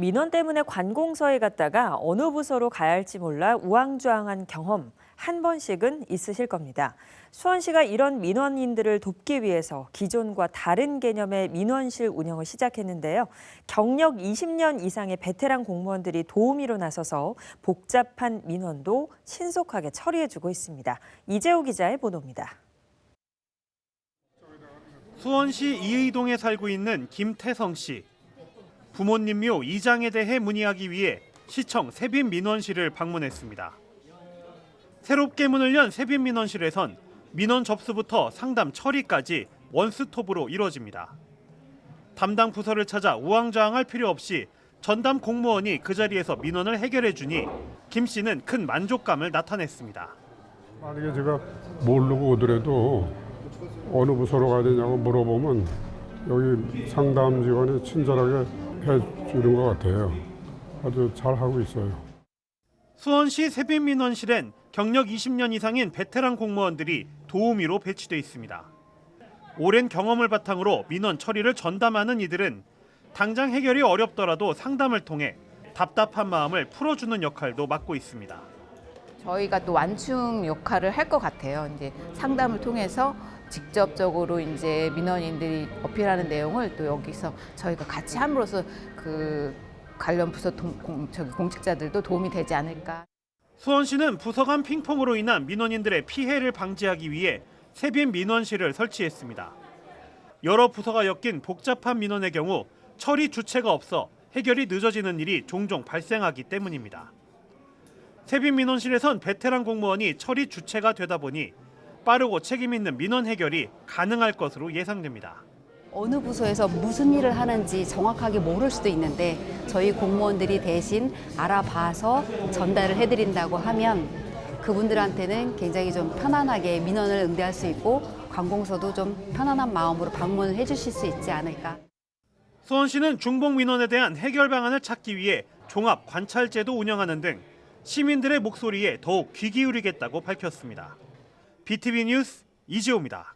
민원 때문에 관공서에 갔다가 어느 부서로 가야 할지 몰라 우왕좌왕한 경험 한 번씩은 있으실 겁니다. 수원시가 이런 민원인들을 돕기 위해서 기존과 다른 개념의 민원실 운영을 시작했는데요. 경력 20년 이상의 베테랑 공무원들이 도우미로 나서서 복잡한 민원도 신속하게 처리해주고 있습니다. 이재호 기자의 보도입니다. 수원시 이의동에 살고 있는 김태성 씨. 부모님 묘 이장에 대해 문의하기 위해 시청 세빈 민원실을 방문했습니다. 새롭게 문을 연 세빈 민원실에선 민원 접수부터 상담 처리까지 원스톱으로 이루어집니다. 담당 부서를 찾아 우왕좌왕할 필요 없이 전담 공무원이 그 자리에서 민원을 해결해 주니 김 씨는 큰 만족감을 나타냈습니다. 만약에 제가 모르고 오더라도 어느 부서로 가야 되냐고 물어보면 여기 상담 직원이 친절하게 해주는 것 같아요. 아주 잘 하고 있어요. 수원시 세빈민원실엔 경력 20년 이상인 베테랑 공무원들이 도우미로 배치돼 있습니다. 오랜 경험을 바탕으로 민원 처리를 전담하는 이들은 당장 해결이 어렵더라도 상담을 통해 답답한 마음을 풀어주는 역할도 맡고 있습니다. 저희가 또 완충 역할을 할 것 같아요. 이제 상담을 통해서 직접적으로 이제 민원인들이 어필하는 내용을 또 여기서 저희가 같이 함으로써 그 관련 부서 동, 공, 저기 공직자들도 도움이 되지 않을까. 수원시는 부서 간 핑퐁으로 인한 민원인들의 피해를 방지하기 위해 세빈 민원실을 설치했습니다. 여러 부서가 엮인 복잡한 민원의 경우 처리 주체가 없어 해결이 늦어지는 일이 종종 발생하기 때문입니다. 세빈 민원실에선 베테랑 공무원이 처리 주체가 되다 보니 빠르고 책임 있는 민원 해결이 가능할 것으로 예상됩니다. 어느 부서에서 무슨 일을 하는지 정확하게 모를 수도 있는데 저희 공무원들이 대신 알아봐서 전달을 해드린다고 하면 그분들한테는 굉장히 좀 편안하게 민원을 응대할 수 있고 관공서도 좀 편안한 마음으로 방문을 해주실 수 있지 않을까. 수원시는 중복 민원에 대한 해결 방안을 찾기 위해 종합 관찰제도 운영하는 등 시민들의 목소리에 더욱 귀 기울이겠다고 밝혔습니다. BTV 뉴스 이지호입니다.